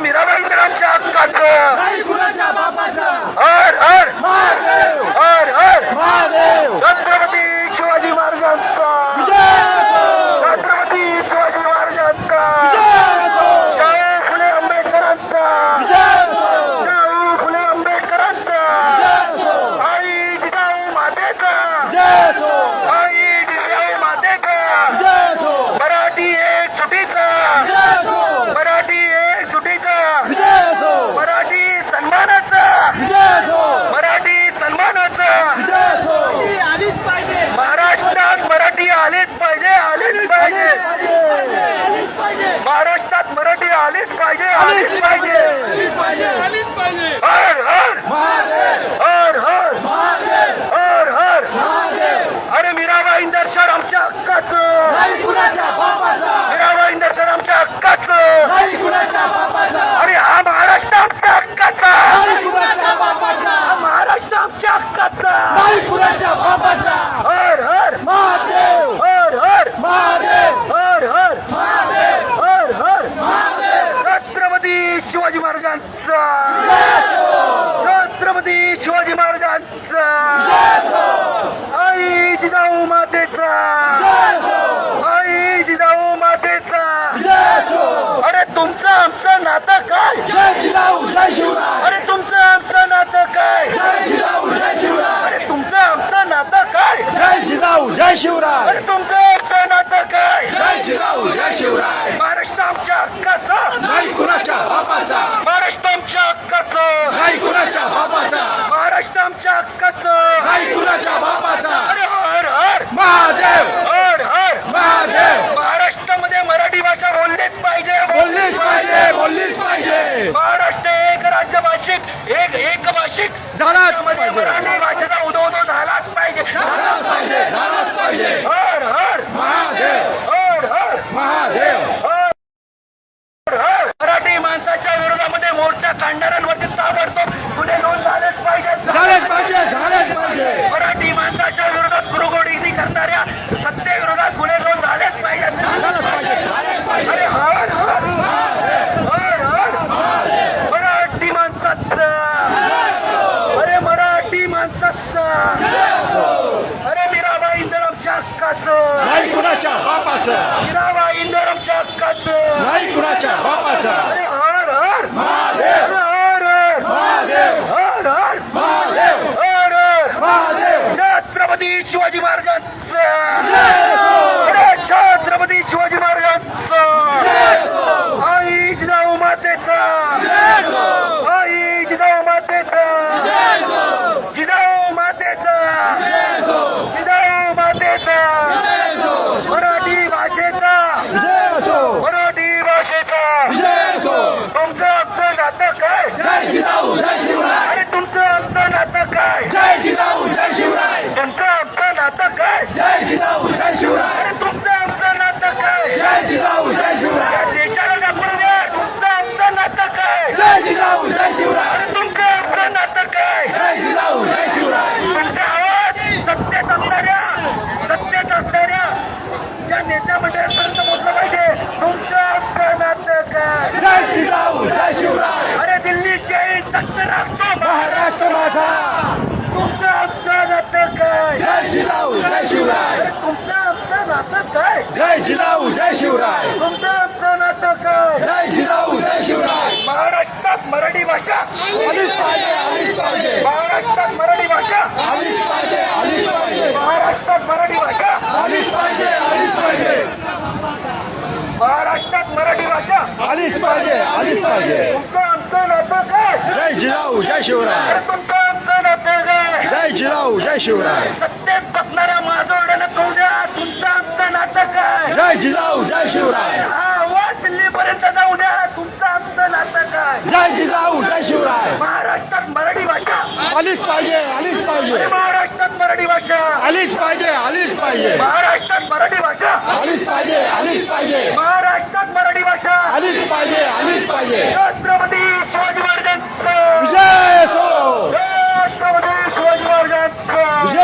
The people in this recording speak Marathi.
मीराबाई इंद्रांच्या हक्काचं. हर हर. 一块钱一块钱 जय शिवराय अरे तुमचं आमचं नातं काय जय जिजाऊ जय शिवराय महाराष्ट्र आमच्या हक्काचं नाही कुणाच्या बापाचा महाराष्ट्र आमच्या हक्काचं नाही कुणाच्या बापाचा महाराष्ट्र आमच्या हक्काचं नाही कुणाच्या बापाचा अरे हर हर महादेव हर हर महादेव महाराष्ट्रामध्ये मराठी भाषा बोललीच पाहिजे बोललीच पाहिजे बोललीच पाहिजे महाराष्ट्र एक राज्य भाषिक एक एक भाषिक झालाच त्यामध्ये पाहिजे मराठी भाषेचा उदो उदो झालाच पाहिजे झालाच पाहिजे झालाच पाहिजे हर हर महादेव हर हर महादेव हर हर मराठी माणसाच्या विरोधामध्ये मोर्चा काढणाऱ्यांवरती ताबडतोब गुन्हे नोंद झालेच पाहिजे झालेच पाहिजे झालेच पाहिजे मराठी माणसाच्या विरोधात कुरुगोडी करणाऱ्या सत्तेविरोधात गुन्हे नोंद झालेच पाहिजेत झालंच पाहिजे झालंच पाहिजे अरे हर हर हर हर मराठी माणसाचा अरे मराठी माणसाचा अरे मीराबाई इंदरमच्या हक्काचं नाही कुणाच्या बापाचं मीराबाई इंदरमच्या हक्काचं नाही कुणाच्या बापाचं अरे हर हर महादेव हर हर महादेव हर हर महादेव हर हर महादेव छत्रपती शिवाजी महाराजांचं. छत्रपती शिवाजी महाराजांचं. आई जिजाऊ मातेचा. आई जिजाऊ मातेचा. जिजाऊ मातेचा. जिजाऊ मातेचा. मराठी भाषेचा. मराठी भाषेचा. तुमचं आमचं नातं काय? अरे तुमचं आमचं नातं काय जय जिजाऊ जय शिवराय तुमचं आमचं नातं काय जय जिजाऊ जय शिवराय अरे तुमचं आमचं नातं काय जय जिजाऊ जय शिवराय या देशाला दाखवून द्या तुमचं आमचं नातं काय जय जिजाऊ जय शिवराय अरे तुमचं आमचं नातं काय जय जिजाऊ जय शिवराय तुमचा आवाज सत्तेत असणाऱ्या सत्तेत असणाऱ्या ज्या नेत्या मंडळापर्यंत पोहोचलं पाहिजे तुमचं आमचं नातं काय जय जिजाऊ जय शिवराय अरे दिल्ली जय तख्त राखतो महाराष्ट्र माझा तुमचं आमचं नातं काय जय जिजाऊ जय शिवराय अरे तुमचं आमचं नातं काय जय जिजाऊ जय शिवराय. जय जिजाऊ जय शिवराय. महाराष्ट्रात मराठी भाषा. आलीच पाहिजे आलीच पाहिजे. महाराष्ट्रात मराठी भाषा. आलीच पाहिजे आलीच पाहिजे. महाराष्ट्रात मराठी भाषा. आलीच पाहिजे आलीच पाहिजे. महाराष्ट्रात मराठी भाषा. आलीच पाहिजे आलीच पाहिजे. तुमचं आमचं नातं काय? जय जिजाऊ जय शिवराय. तुमचं आमचं नातं काय? जय जिजाऊ जय शिवराय. सत्तेत बसणाऱ्या माजोड्यानं कळू काय जय जिजाऊ जय शिवराय. हा जाऊ द्या. तुमचा आमचं नातं काय जय जिजाऊ जय शिवराय. महाराष्ट्रात मराठी भाषा. आलीच पाहिजे आलीच पाहिजे. महाराष्ट्रात मराठी भाषा. आलीच पाहिजे आलीच पाहिजे. महाराष्ट्रात मराठी भाषा. आलीच पाहिजे आलीच पाहिजे. महाराष्ट्रात मराठी भाषा. आलीच पाहिजे आलीच पाहिजे. छत्रपती शिवाजी महाराजांचं. विजय असो छत्रपती शिवाजी महाराजांचं.